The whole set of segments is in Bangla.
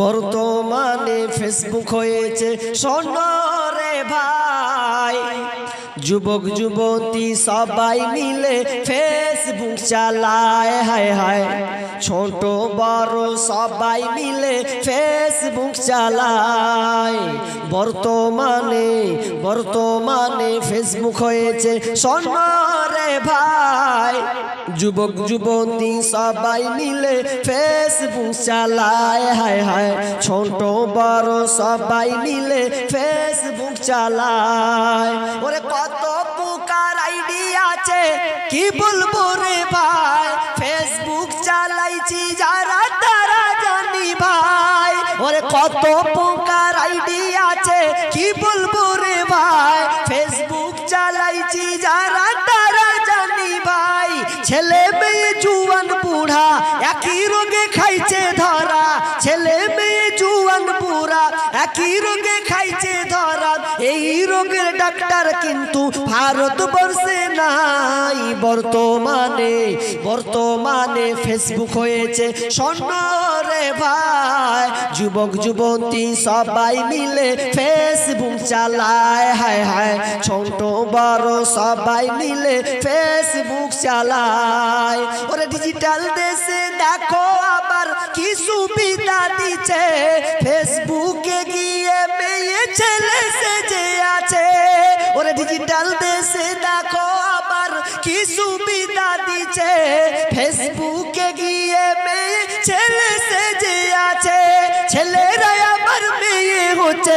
বর্তমানে ফেসবুক হয়েছে। সোনরে ভাই যুবক যুবতী সবাই মিলে ফেসবুক চালায় হায় হায়। ছোট বড় সবাই মিলে ফেসবুক চালায় বর্তমানে বর্তমানে ফেসবুক হয়েছে সোনরে ভাই। যুবক, যুবতী সবাই মিলে ফেসবুক চালায় হায় হায়, ছোট বড় সবাই মিলে ফেসবুক চালায় ওরে কত পুকার আইডি আছে, কি বলব রে ভাই? ফেসবুক চালাইছি যারা তারা জানি ভাই। ওরে কত পুকার আইডি আছে, কি বলব রে ভাই? ফেসবুক চালাইছি যারা তারা জানি ভাই। ছেলে মেয়ে জুয়ান বুড়া, একই রোগে খাইছে ধরা। ছেলে মেয়ে জুয়ান বুড়া, একই রোগে খাইছে ধরা। এই রোগের ডাক্তার কিন্তু ভারতবর্ষে নাই বর্তমানে বর্তমানে ফেসবুক হয়েছে। স্বর্ণরে ভাই, যুবক, যুবতী সবাই মিলে ফেসবুক চালায়। হায় হায়, ছোট, বড় সবাই মিলে ফেসবুক চালায়। ওরে ডিজিটাল দেশে দেখো আবার কি সুবিধা দিচ্ছে। ফেসবুকে গিয়ে মেয়ে ছেলে সেজে আছে। ওরে ডিজিটাল দেশে দেখো সুবিধা দিচ্ছে ফেসবুকে গিয়ে মেয়ে ছেলে সেজে আছে। মেয়ে হচ্ছে।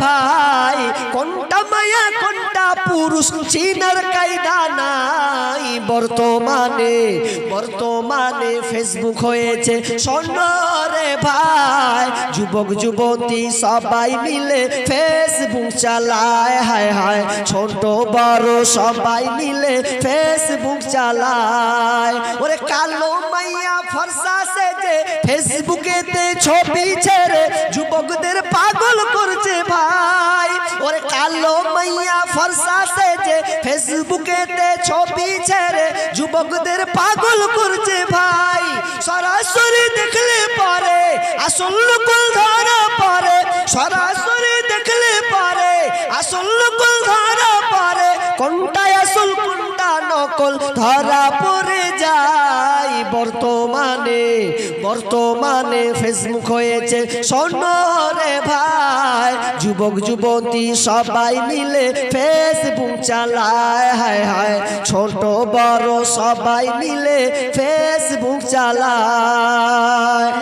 ভাই, কোনটা মায়া, কোনটা পুরুষ? চিনার কায়দা নাই বর্তমানে। বর্তমানে ফেসবুক হয়েছে। সোনরে ভাই, যুবক, যুবতী সবাই মিলে ফেসবুক চালায়, হায় হায় ছোট বড় সবাই মিলে ফেসবুক চালায়। ওরে কালো মাইয়া ফর্সা সেজে ফেসবুকেতে ছবি ছেড়ে যুবকদের পাগল করছে ভাই। ওরে কালো মাইয়া ফর্সা সেজে ফেসবুকেতে ছবি ছেড়ে যুবকদের পাগল করছে ভাই। সরাসরি দেখলে পরে আসল নকল কোনটা আসল কোনটা নকল। ধরা পড়ে যায় বর্তমানে। বর্তমানে ফেসবুক হয়েছে স্বর্ণরে ভাই। যুবক, যুবতী সবাই মিলে ফেসবুক চালায়। হায় হায়, ছোট, বড় সবাই মিলে ফেসবুক চালায়।